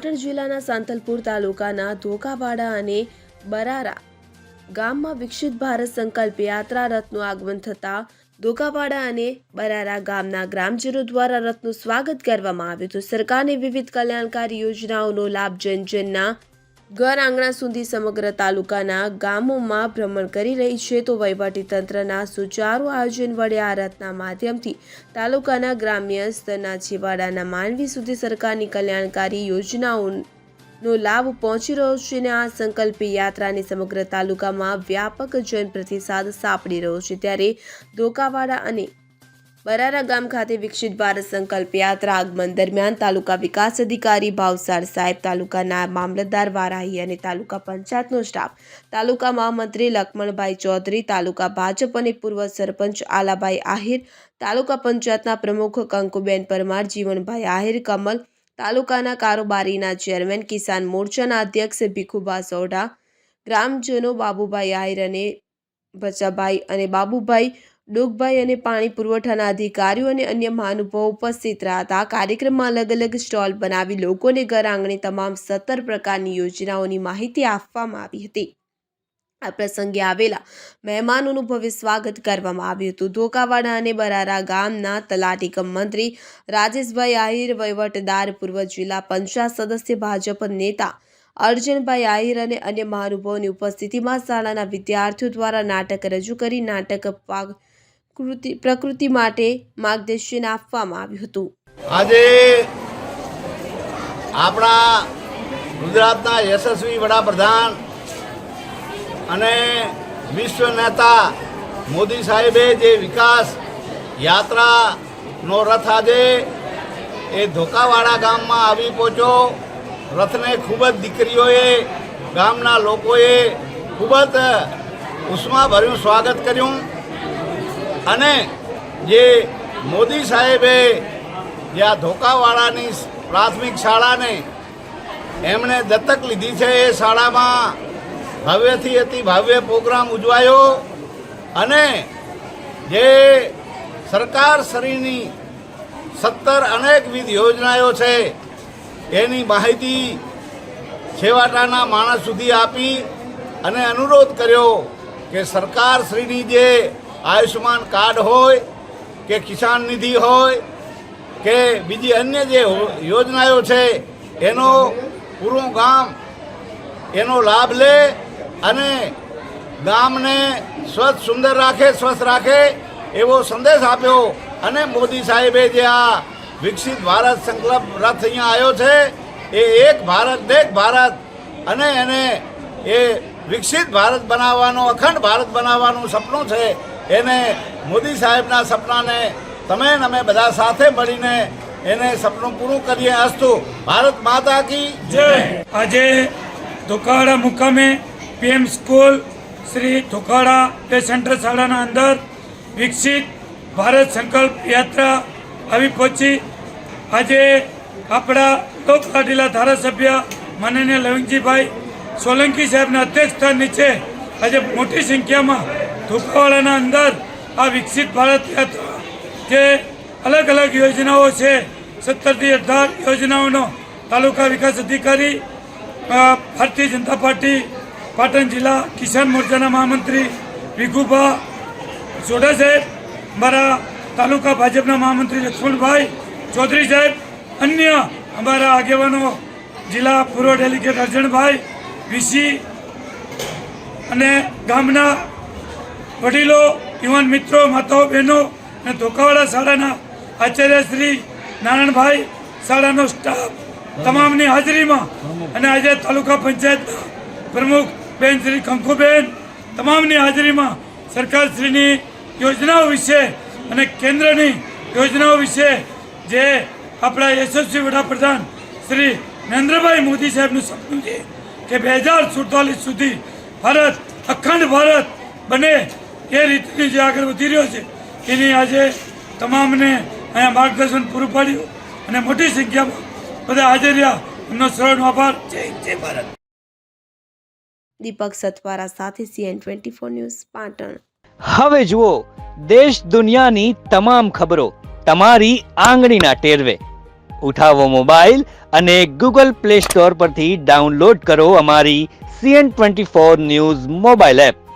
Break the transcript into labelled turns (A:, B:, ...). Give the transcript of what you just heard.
A: પાટણ જિલ્લાના સાંતલપુર તાલુકાના ધોકાવાડા અને બરારા ગામમાં વિકસિત ભારત સંકલ્પ યાત્રા રથનું આગમન થતાં ધોકાવાડા અને બરારા ગામના ગ્રામજનો દ્વારા રથનું સ્વાગત કરવામાં આવ્યું હતું. સરકારની વિવિધ કલ્યાણકારી યોજનાઓનો લાભ જન જનના ઘર આંગણા સુધી સમગ્ર તાલુકાના ગામોમાં ભ્રમણ કરી રહી છે તો વહીવટીતંત્રના સુચારુ આયોજન વડે આ માધ્યમથી તાલુકાના ગ્રામ્ય સ્તરના છેવાડાના માનવી સુધી સરકારની કલ્યાણકારી યોજનાઓનો લાભ પહોંચી રહ્યો છે અને આ સંકલ્પ યાત્રાને સમગ્ર તાલુકામાં વ્યાપક જનપ્રતિસાદ સાંપડી રહ્યો છે. ત્યારે ધોકાવાડા અને બરારા ગામ ખાતે વિકસિત ભારત સંકલ્પ યાત્રા આગમન દરમિયાન તાલુકા વિકાસ અધિકારી ભાવસાર સાહેબ, તાલુકાના મામલતદાર વારાહી અને તાલુકા પંચાયતનો સ્ટાફ, તાલુકા મહામંત્રી લક્ષ્મણભાઈ ચૌધરી, તાલુકા ભાજપ અને પૂર્વ સરપંચ આલાભાઈ આહિર, તાલુકા પંચાયતના પ્રમુખ કંકુબેન પરમાર, જીવનભાઈ આહિર, કમલ, તાલુકાના કારોબારીના ચેરમેન કિસાન મોરચાના અધ્યક્ષ ભીખુભા સોઢા, ગ્રામજનો બાબુભાઈ આહિર અને બચાભાઈ અને બાબુભાઈ ડોગભાઈ અને પાણી પુરવઠાના અધિકારીઓ અને અન્ય મહાનુભાવો ઉપસ્થિત રહ્યા હતા કાર્યક્રમમાં અલગ અલગ સ્ટોલ બનાવી લોકોને ઘર આંગણે તમામ સત્તર પ્રકારની યોજનાઓની માહિતી આપવામાં આવી હતી. આ પ્રસંગે આવેલા મહેમાનોનું ભવ્ય સ્વાગત કરવામાં આવ્યું હતું. ધોકાવાડા અને બરારા ગામના તલાટી કમ મંત્રી રાજેશભાઈ આહિર વહીવટદાર પૂર્વ જિલ્લા પંચાયત સદસ્ય ભાજપ નેતા અર્જનભાઈ આહિર અને અન્ય મહાનુભાવોની ઉપસ્થિતિમાં શાળાના વિદ્યાર્થીઓ દ્વારા નાટક રજૂ કરી નાટક પાક કૃતિ પ્રકૃતિ માટે માર્ગદર્શન આપવામાં આવ્યું હતું.
B: આજે આપણા ગુજરાતના યશસ્વી વડાપ્રધાન અને વિશ્વ નેતા મોદી સાહેબે જે વિકાસ યાત્રાનો રથ આજે એ ધોકાવાડા ગામમાં આવી પહોંચ્યો. રથને ખૂબ જ દીકરીઓએ, ગામના લોકોએ ખૂબ જ ઉષ્માભર્યું સ્વાગત કર્યું. અને જે મોદી સાહેબે જે આ ધોકાવાળાની પ્રાથમિક શાળાને એમણે દત્તક લીધી છે, એ શાળામાં ભવ્યથી અતિ ભવ્ય પ્રોગ્રામ ઉજવાયો અને જે સરકાર શ્રીની સત્તર અનેકવિધ યોજનાઓ છે, એની માહિતી છેવાટાના માણસ સુધી આપી અને અનુરોધ કર્યો કે સરકાર શ્રીની જે આયુષ્યમાન કાર્ડ હોય, કે કિસાન નિધિ હોય, કે બીજી અન્ય જે યોજનાઓ છે, એનો પૂરું ગામ એનો લાભ લે અને ગામને સ્વચ્છ, સુંદર રાખે સ્વસ્થ રાખે એવો સંદેશ આપ્યો. અને મોદી સાહેબે જે આ વિકસિત ભારત સંકલ્પ રથ અહીંયા આવ્યો છે, એ એક ભારત દેખ ભારત અને એને એ વિકસિત ભારત બનાવવાનો, અખંડ ભારત બનાવવાનું સપનું છે. એને મોદી સાહેબના સપનાને તમે અમે બધા સાથે મળીને એને સપનું પૂરું કરીએ અસ્તુ. ભારત માતા કી
C: જય. આજે ધોકાડા મુકામે પીએમ સ્કૂલ શ્રી ધોકાડા તે સેન્ટર શાળાના અંદર વિકસિત ભારત સંકલ્પ યાત્રા આવી પહોંચી. આજે આપણા લોકલાડીલા ધારાસભ્ય માનનીય લવિંગજીભાઈ સોલંકી સાહેબના અધ્યક્ષસ્થાન નીચે આજે મોટી સંખ્યામાં ધોકાવાડાના અંદર આ વિકસિત ભારત યાત્રા જે અલગ અલગ યોજનાઓ છે, સત્તરથી અઢાર યોજનાઓનો તાલુકા વિકાસ અધિકારી ભારતીય જનતા પાર્ટી, પાટણ જિલ્લા કિસાન મોરચાના મહામંત્રી વિઘુભા સોઢા સાહેબ, અમારા તાલુકા ભાજપના મહામંત્રી લક્ષ્મણભાઈ ચૌધરી સાહેબ, અન્ય અમારા આગેવાનો જિલ્લા પૂર્વ ડેલિગેટ અર્જણભાઈ, વીસી અને ગામના વડીલો, યુવાન મિત્રો, માતાઓ, બહેનો અને ધોકાવાડા શાળાના આચાર્ય શ્રી નારાયણભાઈ શાળાનો સ્ટાફ તમામની હાજરીમાં અને આજે તાલુકા પંચાયતના પ્રમુખ બેન શ્રી કંકુબેન તમામની હાજરીમાં સરકારશ્રીની યોજનાઓ વિશે અને કેન્દ્રની યોજનાઓ વિશે જે આપણા યશસ્વી વડાપ્રધાન શ્રી નરેન્દ્રભાઈ મોદી સાહેબનું સપનું છે કે બે હજાર સુડતાલીસ સુધી ભારત, અખંડ ભારત બને એ રીતની જે આગળ વધી રહ્યો છે એની આજે તમામને અહીંયા માર્ગદર્શન પૂરું પાડ્યું અને મોટી સંખ્યામાં બધા હાજર રહ્યા. એમનો સર્વનો આભાર. જય જય ભારત.
A: દીપક સતવારા સાથે CN twenty four news Patan.
D: હવે જુઓ દેશ દુનિયાની તમામ ખબરો તમારી આંગળીના ટેરવે. ઉઠાવો મોબાઈલ અને ગૂગલ પ્લે સ્ટોર પરથી ડાઉનલોડ કરો અમારી CN twenty four news mobile app.